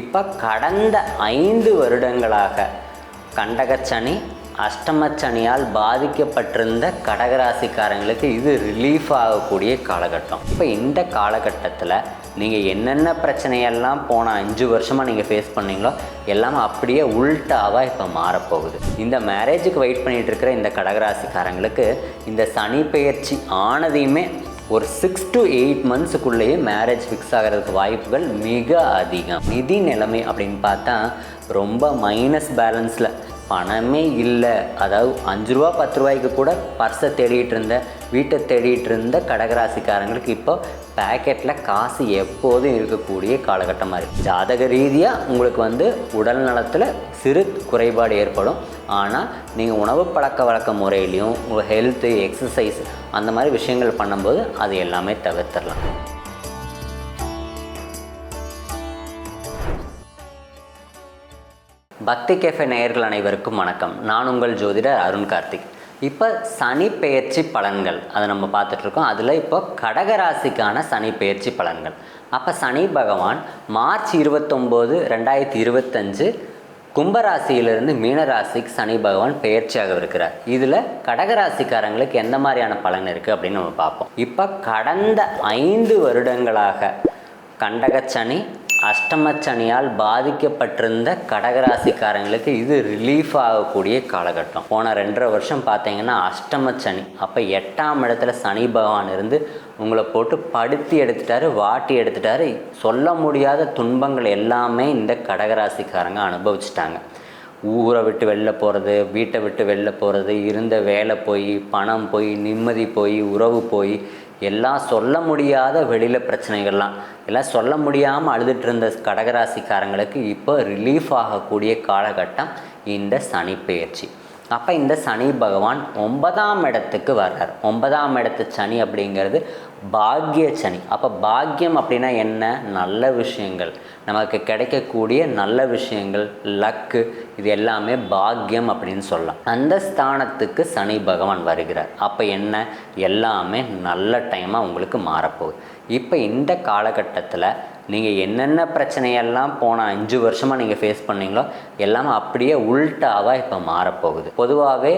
இப்போ கடந்த ஐந்து வருடங்களாக கண்டகச்சனி அஷ்டமச்சனியால் பாதிக்கப்பட்டிருந்த கடகராசிக்காரங்களுக்கு இது ரிலீஃப் ஆகக்கூடிய காலகட்டம். இப்போ இந்த காலகட்டத்தில் நீங்கள் என்னென்ன பிரச்சனையெல்லாம் போன அஞ்சு வருஷமாக நீங்கள் ஃபேஸ் பண்ணீங்களோ எல்லாமே அப்படியே உள்டாவாக இப்போ மாறப்போகுது. இந்த மேரேஜுக்கு வெயிட் பண்ணிகிட்டு இருக்கிற இந்த கடகராசிக்காரங்களுக்கு இந்த சனி பெயர்ச்சி ஆனதையுமே ஒரு சிக்ஸ் டு எயிட் மந்த்ஸுக்குள்ளேயே மேரேஜ் ஃபிக்ஸ் ஆகிறதுக்கு வாய்ப்புகள் மிக அதிகம். நிதி நிலைமை அப்படின்னு பார்த்தா ரொம்ப மைனஸ் பேலன்ஸில் பணமே இல்லை. அதாவது அஞ்சு ரூபா பத்து ரூபாய்க்கு கூட பர்ஸை தேடிட்டு இருந்த வீட்டை தேடிட்டு இருந்த கடகராசிக்காரங்களுக்கு இப்போ பேக்கெட்டில் காசு எப்போதும் இருக்கக்கூடிய காலகட்டமாக இருக்குது ஜாதக ரீதியாக உங்களுக்கு வந்து உடல் நலத்தில் சிறு குறைபாடு ஏற்படும். ஆனால் நீங்கள் உணவு பழக்க வழக்க முறையிலையும் உங்கள் ஹெல்த்து எக்ஸசைஸ் அந்த மாதிரி விஷயங்கள் பண்ணும்போது அது எல்லாமே தவிர்த்திடலாம். பக்தி கேஃபே நேயர்கள் அனைவருக்கும் வணக்கம். நான் உங்கள் ஜோதிடர் அருண் கார்த்திக். இப்போ சனி பெயர்ச்சி பலன்கள் அதை நம்ம பார்த்துட்ருக்கோம். அதில் இப்போ கடகராசிக்கான சனி பெயர்ச்சி பலன்கள். அப்போ சனி பகவான் மார்ச் இருபத்தொம்போது ரெண்டாயிரத்தி இருபத்தஞ்சு கும்பராசியிலிருந்து மீனராசிக்கு சனி பகவான் பெயர்ச்சியாக இருக்கிறார். இதில் கடகராசிக்காரங்களுக்கு எந்த மாதிரியான பலன் இருக்குது அப்படின்னு நம்ம பார்ப்போம். இப்போ கடந்த ஐந்து வருடங்களாக கண்டகச்சனி அஷ்டமச்சனியால் பாதிக்கப்பட்டிருந்த கடகராசிக்காரங்களுக்கு இது ரிலீஃப் ஆகக்கூடிய காலகட்டம். போன ரெண்டரை வருஷம் பார்த்தீங்கன்னா அஷ்டமச்சனி. அப்போ எட்டாம் இடத்துல சனி பகவான் இருந்து உங்களை போட்டு படுத்தி எடுத்துட்டாரு வாட்டி எடுத்துட்டாரு. சொல்ல முடியாத துன்பங்கள் எல்லாமே இந்த கடகராசிக்காரங்க அனுபவிச்சிட்டாங்க. ஊரை விட்டு வெளில போகிறது வீட்டை விட்டு வெளில போகிறது இருந்த வேலை போய் பணம் போய் நிம்மதி போய் உறவு போய் எல்லாம் சொல்ல முடியாத வெளியில் பிரச்சனைகள்லாம். எல்லாம் சொல்ல முடியாமல் அழுதுட்டு இருந்த கடகராசிக்காரங்களுக்கு இப்போ ரிலீஃப் ஆகக்கூடிய காலகட்டம் இந்த சனி பெயர்ச்சி அப்போ இந்த சனி பகவான் ஒன்பதாம் இடத்துக்கு வர்றார். ஒன்பதாம் இடத்து சனி அப்படிங்கிறது பாக்கிய சனி. அப்போ பாக்கியம் அப்படின்னா என்ன? நல்ல விஷயங்கள். நமக்கு கிடைக்கக்கூடிய நல்ல விஷயங்கள் லக்கு இது எல்லாமே பாக்கியம் அப்படின்னு சொல்லலாம். அந்த ஸ்தானத்துக்கு சனி பகவான் வருகிறார். அப்போ என்ன? எல்லாமே நல்ல டைமாக உங்களுக்கு மாறப்போகுது. இப்போ இந்த காலகட்டத்தில் நீங்கள் என்னென்ன பிரச்சனையெல்லாம் போன அஞ்சு வருஷமாக நீங்கள் ஃபேஸ் பண்ணீங்களோ எல்லாமே அப்படியே உள்டாவாக இப்போ மாறப்போகுது. பொதுவாகவே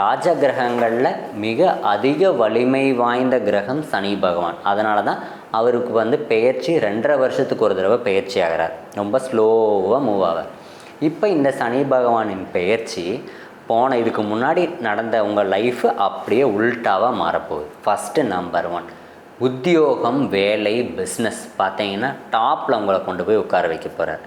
ராஜ கிரகங்களில் மிக அதிக வலிமை வாய்ந்த கிரகம் சனி பகவான். அதனால தான் அவருக்கு வந்து பெயர்ச்சி ரெண்டரை வருஷத்துக்கு ஒரு தடவை பெயர்ச்சி ஆகிறார். ரொம்ப ஸ்லோவாக மூவ் ஆவார். இப்போ இந்த சனி பகவானின் பெயர்ச்சி போன இதுக்கு முன்னாடி நடந்த உங்கள் லைஃப் அப்படியே உள்டாவாக மாறப்போகுது. ஃபஸ்ட்டு நம்பர் ஒன் உத்தியோகம் வேலை பிஸ்னஸ் பார்த்தீங்கன்னா டாப்பில் உங்களை கொண்டு போய் உட்கார வைக்க போகிறார்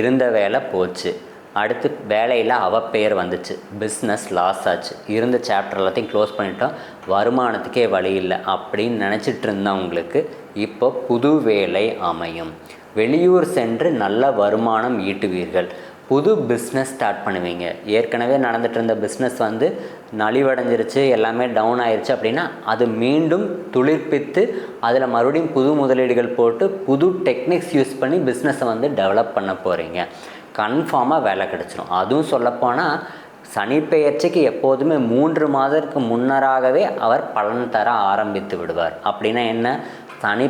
இருந்த வேலை போச்சு. அடுத்து வேலையில் அவ பெயர் வந்துச்சு. பிஸ்னஸ் லாஸ் ஆச்சு. இருந்த சாப்டர் எல்லாத்தையும் க்ளோஸ் பண்ணிட்டோம். வருமானத்துக்கே வழி இல்லை அப்படின்னு நினச்சிட்டு இருந்தவங்களுக்கு இப்போ புது வேலை அமையும். வெளியூர் சென்று நல்ல வருமானம் ஈட்டுவீர்கள். புது பிஸ்னஸ் ஸ்டார்ட் பண்ணுவீங்க. ஏற்கனவே நடந்துட்டு இருந்த பிஸ்னஸ் வந்து நலிவடைஞ்சிருச்சு எல்லாமே டவுன் ஆயிருச்சு அப்படின்னா அது மீண்டும் துளிர்ப்பித்து அதில் மறுபடியும் புது முதலீடுகள் போட்டு புது டெக்னிக்ஸ் யூஸ் பண்ணி பிஸ்னஸை வந்து டெவலப் பண்ண போகிறீங்க கன்ஃபார்மாக வேலை கிடச்சிரும். அதுவும் சொல்லப்போனால் சனி பெயர்ச்சிக்கு எப்போதுமே மூன்று மாதத்துக்கு முன்னராகவே அவர் பலன் தர ஆரம்பித்து விடுவார். அப்படின்னா என்ன? சனி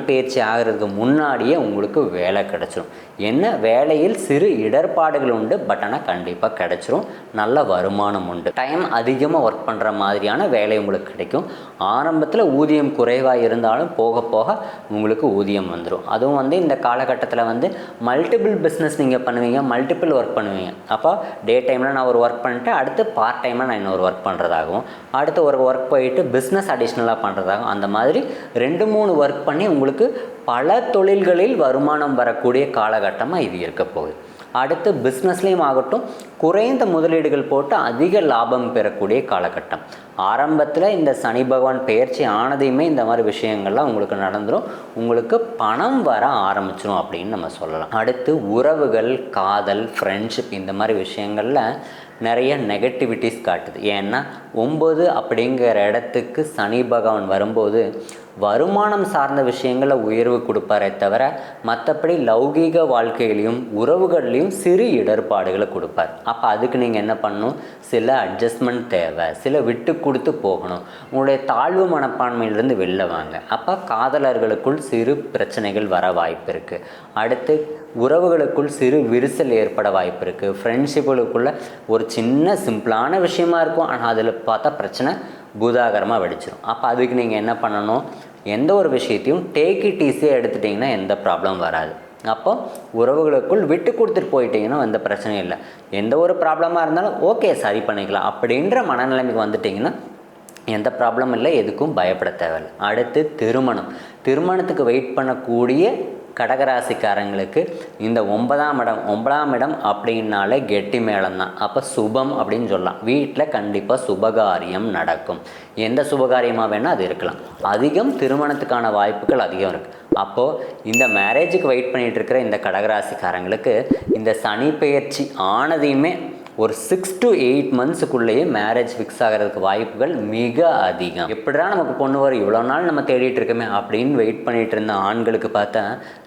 ஆகிறதுக்கு முன்னாடியே உங்களுக்கு வேலை கிடச்சிரும். என்ன? வேலையில் சிறு இடர்பாடுகள் உண்டு பட் ஆனால் கண்டிப்பாக கிடச்சிரும். நல்ல வருமானம் உண்டு. டைம் அதிகமாக ஒர்க் பண்ணுற மாதிரியான வேலை உங்களுக்கு கிடைக்கும். ஆரம்பத்தில் ஊதியம் குறைவாக இருந்தாலும் போக போக உங்களுக்கு ஊதியம் வந்துடும் அதுவும் வந்து இந்த காலகட்டத்தில் வந்து மல்டிபிள் பிஸ்னஸ் நீங்கள் பண்ணுவீங்க மல்டிபிள் ஒர்க் பண்ணுவீங்க. அப்போ டே டைமில் நான் ஒரு ஒர்க் பண்ணிட்டு அடுத்து பார்ட் டைமில் நான் இன்னொரு ஒர்க் பண்ணுறதாகவும் அடுத்து ஒரு ஒர்க் போயிட்டு பிஸ்னஸ் அடிஷ்னலாக பண்ணுறதாகவும் அந்த மாதிரி ரெண்டு மூணு ஒர்க் பண்ணி உங்களுக்கு பல தொழில்களில் வருமானம் வரக்கூடிய காலகட்டமாக இது இருக்க போகுது. அடுத்து பிஸ்னஸ்லேயும் ஆகட்டும் குறைந்த முதலீடுகள் போட்டு அதிக லாபம் பெறக்கூடிய காலகட்டம். ஆரம்பத்தில் இந்த சனி பகவான் பெயர்ச்சி ஆனதையுமே இந்த மாதிரி விஷயங்கள்லாம் உங்களுக்கு நடந்துடும் உங்களுக்கு பணம் வர ஆரம்பிச்சிடும் அப்படின்னு நம்ம சொல்லலாம். அடுத்து உறவுகள் காதல் ஃப்ரெண்ட்ஷிப் இந்த மாதிரி விஷயங்களில் நிறைய நெகட்டிவிட்டிஸ் காட்டுது. ஏன்னா ஒம்பது அப்படிங்கிற இடத்துக்கு சனி பகவான் வரும்போது வருமானம் சார்ந்த விஷயங்களை உயர்வு கொடுப்பாரே தவிர மற்றபடி லௌகீக வாழ்க்கையிலையும் உறவுகள்லையும் சிறு இடர்பாடுகளை கொடுப்பார். அப்போ அதுக்கு நீங்கள் என்ன பண்ணணும்? சில அட்ஜஸ்ட்மெண்ட் தேவை. சில விட்டு கொடுத்து போகணும். உங்களுடைய தாழ்வு மனப்பான்மையிலிருந்து வெளில வாங்க. அப்போ காதலர்களுக்குள் சிறு பிரச்சனைகள் வர வாய்ப்பு இருக்குது அடுத்து உறவுகளுக்குள் சிறு விரிசல் ஏற்பட வாய்ப்பு இருக்குது ஃப்ரெண்ட்ஷிப்புகளுக்குள்ள ஒரு சின்ன சிம்பிளான விஷயமா இருக்கும். ஆனால் அதில் பார்த்தா பிரச்சனை பூதாகரமாக வெடிச்சிடும் அப்போ அதுக்கு நீங்கள் என்ன பண்ணணும்? எந்த ஒரு விஷயத்தையும் டேக் இட் ஈஸியாக எடுத்துட்டிங்கன்னா எந்த ப்ராப்ளம் வராது. அப்போ உறவுகளுக்குள் விட்டு கொடுத்துட்டு போயிட்டீங்கன்னா எந்த பிரச்சனையும் இல்லை. எந்த ஒரு ப்ராப்ளமாக இருந்தாலும் ஓகே சரி பண்ணிக்கலாம். அப்படின்ற மனநிலைமைக்கு வந்துட்டிங்கன்னா எந்த ப்ராப்ளம் இல்லை எதுக்கும் பயப்பட தேவையில்லை. அடுத்து திருமணம். திருமணத்துக்கு வெயிட் பண்ணக்கூடிய கடகராசிக்காரங்களுக்கு இந்த ஒன்பதாம் இடம் ஒன்பதாம் இடம் அப்படின்னாலே கெட்டி மேளம் தான் அப்போ சுபம் அப்படின்னு சொல்லலாம். வீட்டில் கண்டிப்பாக சுபகாரியம் நடக்கும். எந்த சுபகாரியமாக வேணால் அது இருக்கலாம். அதிகம் திருமணத்துக்கான வாய்ப்புகள் அதிகம் இருக்குது அப்போது இந்த மேரேஜுக்கு வெயிட் பண்ணிகிட்டு இருக்கிற இந்த கடகராசிக்காரங்களுக்கு இந்த சனி பெயர்ச்சி ஆனதையுமே ஒரு சிக்ஸ் டு எயிட் மந்த்ஸுக்குள்ளேயே மேரேஜ் ஃபிக்ஸ் ஆகிறதுக்கு வாய்ப்புகள் மிக அதிகம். எப்படிடா நமக்கு பொண்ணு வரும்? இவ்வளோ நாள் நம்ம தேடிட்டு இருக்கோமே அப்படின்னு வெயிட் பண்ணிட்டு இருந்த ஆண்களுக்கு பார்த்தா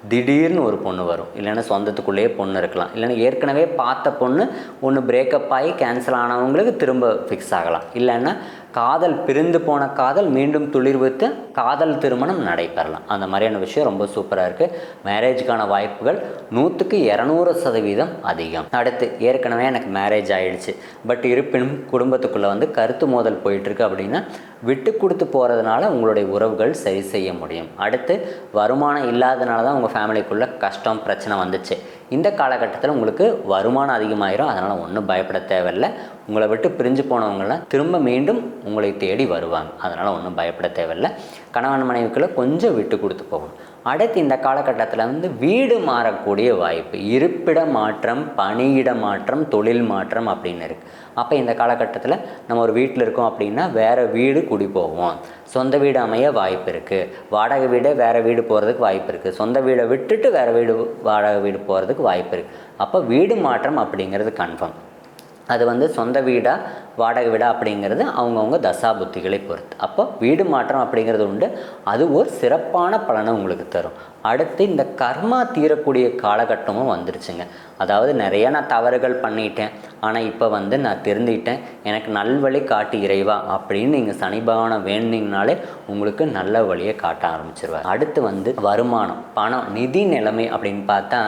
திடீர்னு ஒரு பொண்ணு வரும். இல்லைன்னா சொந்தத்துக்குள்ளேயே பொண்ணு இருக்கலாம். இல்லைன்னா ஏற்கனவே பார்த்த பொண்ணு ஒன்று பிரேக்கப் ஆகி கேன்சல் ஆனவங்களுக்கு திரும்ப ஃபிக்ஸ் ஆகலாம். இல்லைன்னா காதல் பிரிந்து போன காதல் மீண்டும் துளிர்வித்து காதல் திருமணம் நடைபெறலாம். அந்த மாதிரியான விஷயம் ரொம்ப சூப்பராக இருக்குது மேரேஜுக்கான வாய்ப்புகள் நூற்றுக்கு இரநூறு சதவீதம் அதிகம். அடுத்து ஏற்கனவே எனக்கு மேரேஜ் ஆகிடுச்சு பட் இருப்பினும் குடும்பத்துக்குள்ளே வந்து கருத்து மோதல் போயிட்டுருக்கு அப்படின்னா விட்டு கொடுத்து போகிறதுனால உங்களுடைய உறவுகள் சரி செய்ய முடியும். அடுத்து வருமானம் இல்லாதனால தான் உங்கள் ஃபேமிலிக்குள்ளே கஷ்டம் பிரச்சனை வந்துச்சு. இந்த காலகட்டத்தில் உங்களுக்கு வருமானம் அதிகமாகிடும் அதனால் ஒன்றும் பயப்பட தேவையில்லை. உங்களை விட்டு பிரிஞ்சு போனவங்களாம் திரும்ப மீண்டும் உங்களை தேடி வருவாங்க. அதனால் ஒன்றும் பயப்பட தேவையில்லை. கணவன் மனைவிக்குள்ளே கொஞ்சம் விட்டு கொடுத்து போகணும். அடுத்து இந்த காலகட்டத்தில் வந்து வீடு மாறக்கூடிய வாய்ப்பு. இருப்பிட மாற்றம் பணியிட மாற்றம் தொழில் மாற்றம் அப்படின்னு இருக்குது அப்போ இந்த காலகட்டத்தில் நம்ம ஒரு வீட்டில் இருக்கோம் அப்படின்னா வேறு வீடு குடி போவோம். சொந்த வீடு அமைய வாய்ப்பு இருக்குது வாடகை வீடே வேறு வீடு போகிறதுக்கு வாய்ப்பு இருக்குது சொந்த வீடை விட்டுட்டு வேறு வீடு வாடகை வீடு போகிறதுக்கு வாய்ப்பு இருக்குது அப்போ வீடு மாற்றம் அப்படிங்கிறது கன்ஃபார்ம் அது வந்து சொந்த வீடாக வாடகை வீடாக அப்படிங்கிறது அவங்கவுங்க தசா புத்திகளை பொறுத்து. அப்போ வீடு மாற்றம் அப்படிங்கிறது உண்டு. அது ஒரு சிறப்பான பலனை உங்களுக்கு தரும். அடுத்து இந்த கர்மா தீரக்கூடிய காலகட்டமும் வந்துருச்சுங்க. அதாவது நிறைய நான் தவறுகள் பண்ணிட்டேன். ஆனால் இப்போ வந்து நான் திருந்திட்டேன். எனக்கு நல்வழி காட்டி இறைவா அப்படின்னு நீங்கள் சனி பகவானை வேணுனீங்கனாலே உங்களுக்கு நல்ல வழியை காட்ட ஆரம்பிச்சிருவார். அடுத்து வந்து வருமானம் பணம் நிதி நிலைமை அப்படின்னு பார்த்தா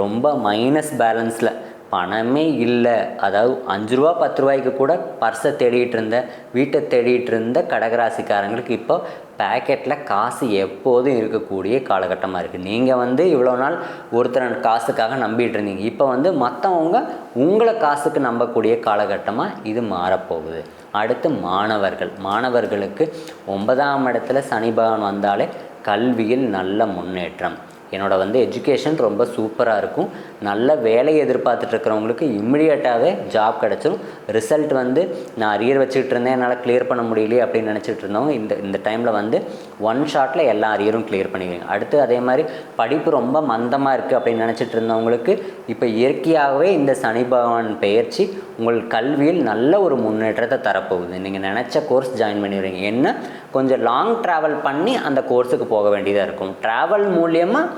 ரொம்ப மைனஸ் பேலன்ஸில் பணமே இல்லை. அதாவது அஞ்சு ரூபா பத்து ரூபாய்க்கு கூட பர்ஸை தேடிட்டு இருந்த வீட்டை தேடிட்டு இருந்த கடகராசிக்காரங்களுக்கு இப்போ பேக்கெட்டில் காசு எப்போதும் இருக்கக்கூடிய காலகட்டமாக இருக்குது நீங்கள் வந்து இவ்வளோ நாள் ஒருத்தரன் காசுக்காக நம்பிட்டு இருந்தீங்க. இப்போ வந்து மற்றவங்க உங்களை காசுக்கு நம்பக்கூடிய காலகட்டமாக இது மாறப்போகுது. அடுத்து மாணவர்கள். மாணவர்களுக்கு ஒன்பதாம் இடத்துல சனி பகவான் வந்தாலே கல்வியில் நல்ல முன்னேற்றம். என்னோட வந்து எஜுகேஷன் ரொம்ப சூப்பராக இருக்கும். நல்ல வேலையை எதிர்பார்த்துட்டு இருக்கிறவங்களுக்கு இம்மிடியட்டாகவே ஜாப் கிடச்சிரும். ரிசல்ட் வந்து நான் அரியர் வச்சுக்கிட்டு இருந்தேன் என்னால் கிளியர் பண்ண முடியலையே அப்படின்னு நினச்சிட்டு இருந்தவங்க இந்த இந்த டைமில் வந்து ஒன் ஷாட்டில் எல்லா அரியரும் கிளியர் பண்ணிடுவீங்க. அடுத்து அதே மாதிரி படிப்பு ரொம்ப மந்தமாக இருக்குது அப்படின்னு நினச்சிட்டு இருந்தவங்களுக்கு இப்போ இயற்கையாகவே இந்த சனி பகவான் பெயர்ச்சி உங்கள் கல்வியில் நல்ல ஒரு முன்னேற்றத்தை தரப்போகுது. நீங்கள் நினச்ச கோர்ஸ் ஜாயின் பண்ணிடுவீங்க. என்ன? கொஞ்சம் லாங் ட்ராவல் பண்ணி அந்த கோர்ஸுக்கு போக வேண்டியதாக இருக்கும். ட்ராவல் மூலியமாக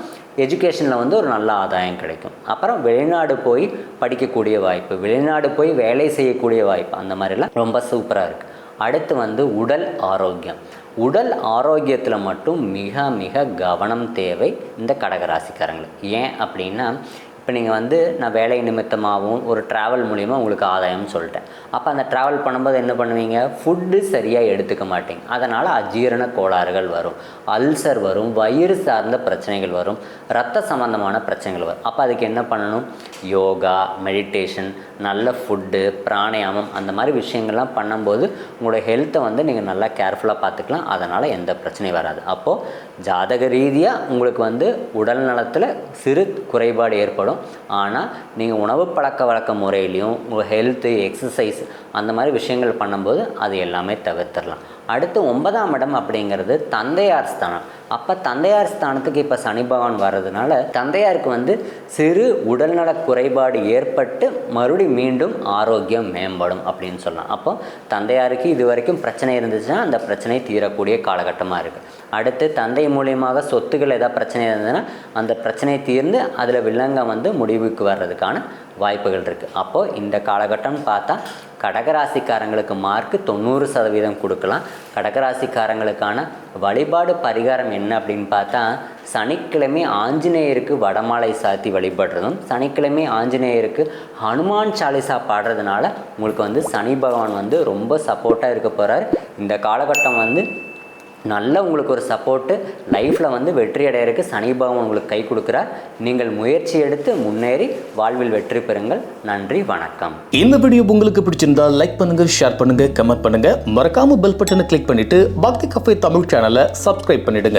எஜுகேஷனில் வந்து ஒரு நல்ல ஆதாயம் கிடைக்கும். அப்புறம் வெளிநாடு போய் படிக்கக்கூடிய வாய்ப்பு வெளிநாடு போய் வேலை செய்யக்கூடிய வாய்ப்பு அந்த மாதிரிலாம் ரொம்ப சூப்பராக இருக்குது அடுத்து வந்து உடல் ஆரோக்கியம். உடல் ஆரோக்கியத்தில் மட்டும் மிக மிக கவனம் தேவை இந்த கடகராசிக்காரங்களுக்கு. ஏன் அப்படின்னா இப்போ நீங்கள் வந்து நான் வேலை நிமித்தமாகவும் ஒரு ட்ராவல் மூலிமா உங்களுக்கு ஆதாயம்னு சொல்லிட்டேன். அப்போ அந்த ட்ராவல் பண்ணும்போது என்ன பண்ணுவீங்க? ஃபுட்டு சரியாக எடுத்துக்க மாட்டீங்க. அதனால் அஜீரண கோளாறுகள் வரும். அல்சர் வரும். வயிறு சார்ந்த பிரச்சனைகள் வரும். ரத்த சம்பந்தமான பிரச்சனைகள் வரும். அப்போ அதுக்கு என்ன பண்ணணும்? யோகா மெடிடேஷன் நல்ல ஃபுட்டு பிராணாயாமம் அந்த மாதிரி விஷயங்கள்லாம் பண்ணும்போது உங்களோட ஹெல்த்தை வந்து நீங்கள் நல்லா கேர்ஃபுல்லாக பார்த்துக்கலாம். அதனால் எந்த பிரச்சனையும் வராது. அப்போது ஜாதக ரீதியாக உங்களுக்கு வந்து உடல் நலத்தில் சிறு குறைபாடு ஏற்படும். ஆனால் நீங்கள் உணவு பழக்க வழக்க முறையிலையும் உங்கள் ஹெல்த்து எக்ஸசைஸ் அந்த மாதிரி விஷயங்கள் பண்ணும்போது அது எல்லாமே தவிர்த்திடலாம். அடுத்து ஒன்பதாம் இடம் அப்படிங்கிறது தந்தையார் ஸ்தானம். அப்போ தந்தையார் ஸ்தானத்துக்கு இப்போ சனி பகவான் வர்றதுனால தந்தையாருக்கு வந்து சிறு உடல்நல குறைபாடு ஏற்பட்டு மறுபடி மீண்டும் ஆரோக்கியம் மேம்படும் அப்படின்னு சொல்லலாம். அப்போ தந்தையாருக்கு இது வரைக்கும் பிரச்சனை இருந்துச்சுன்னா அந்த பிரச்சனை தீரக்கூடிய காலகட்டமாக இருக்குது அடுத்து தந்தை மூலியமாக சொத்துக்கள் ஏதாவது பிரச்சனை இருந்ததுன்னா அந்த பிரச்சனையை தீர்ந்து அதில் வில்லங்கம் வந்து முடிவுக்கு வர்றதுக்கான வாய்ப்புகள் இருக்குது அப்போது இந்த காலகட்டம்னு பார்த்தா கடகராசிக்காரங்களுக்கு மார்க்கு தொண்ணூறு சதவீதம் கொடுக்கலாம். கடகராசிக்காரங்களுக்கான வழிபாடு பரிகாரம் என்ன அப்படின்னு பார்த்தா சனிக்கிழமை ஆஞ்சநேயருக்கு வடமாலை சாத்தி வழிபடுறதும் சனிக்கிழமை ஆஞ்சநேயருக்கு ஹனுமான் சாலிசா பாடுறதுனால உங்களுக்கு வந்து சனி பகவான் வந்து ரொம்ப சப்போர்ட்டாக இருக்க போகிறார் இந்த காலகட்டம் வந்து நல்ல உங்களுக்கு ஒரு சப்போர்ட்டு லைஃப்பில் வந்து வெற்றி அடையிறதுக்கு சனி பகவான் உங்களுக்கு கை கொடுக்குறார். நீங்கள் முயற்சி எடுத்து முன்னேறி வாழ்வில் வெற்றி பெறுங்கள். நன்றி வணக்கம். இந்த வீடியோ உங்களுக்கு பிடிச்சிருந்தா லைக் பண்ணுங்க ஷேர் பண்ணுங்க கமெண்ட் பண்ணுங்க. மறக்காம பெல் பட்டனை கிளிக் பண்ணிட்டு பக்தி கஃபே தமிழ் சேனலை சப்ஸ்கிரைப் பண்ணிடுங்க.